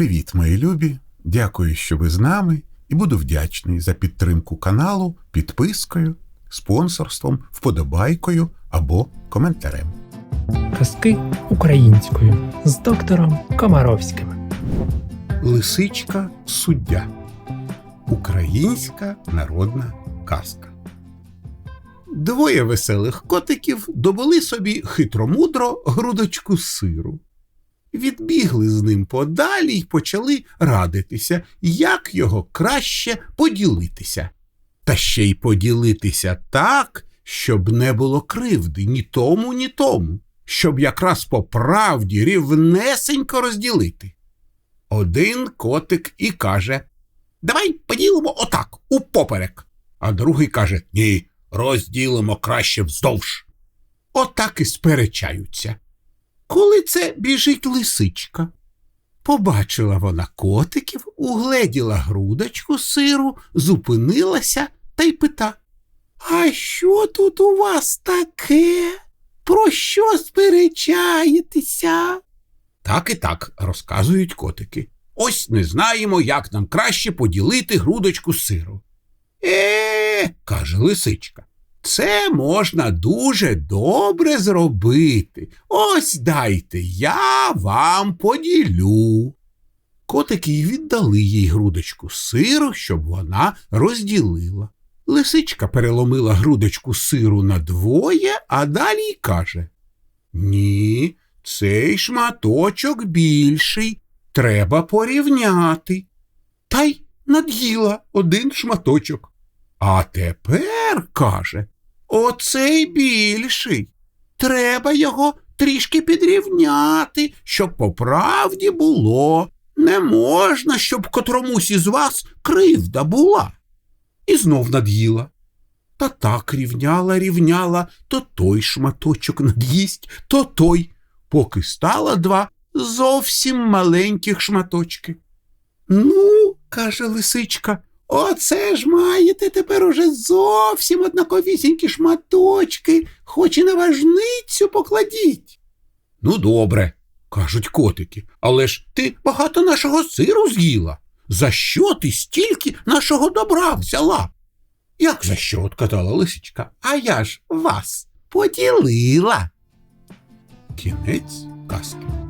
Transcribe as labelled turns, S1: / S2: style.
S1: Привіт, мої любі! Дякую, що ви з нами, і буду вдячний за підтримку каналу підпискою, спонсорством, вподобайкою або коментарем.
S2: Казки українською з доктором Комаровським.
S1: Лисичка суддя. Українська народна казка. Двоє веселих котиків добули собі хитромудро грудочку сиру. Відбігли з ним подалі й почали радитися, як його краще поділитися. Та ще й поділитися так, щоб не було кривди ні тому, ні тому, щоб якраз по правді рівнесенько розділити. Один котик і каже Давай поділимо отак, упоперек. А другий каже Ні, розділимо краще вздовж. Отак і сперечаються. Коли це біжить лисичка? Побачила вона котиків, угледіла грудочку сиру, зупинилася та й пита А що тут у вас таке? Про що сперечаєтеся? Так і так розказують котики. Ось не знаємо, як нам краще поділити грудочку сиру. Е, каже лисичка, це можна дуже добре зробити. Ось дайте, я вам поділю. Котики й віддали їй грудочку сиру, щоб вона розділила. Лисичка переломила грудочку сиру на двоє, а далі й каже Ні, цей шматочок більший, треба порівняти. Та й над'їла один шматочок. А тепер, каже, оцей більший. Треба його трішки підрівняти, щоб по правді було. Не можна, щоб котромусь із вас кривда була. І знов над'їла. Та так рівняла, рівняла, то той шматочок над'їсть, то той, поки стала два зовсім маленьких шматочки. Ну, каже лисичка, оце ж маєте тепер уже зовсім однаковісінькі шматочки, хоч і на важницю покладіть. Ну, добре, кажуть котики, але ж ти багато нашого сиру з'їла. За що ти стільки нашого добра взяла? Як за що? отказала лисичка. А я ж вас поділила. Кінець казки.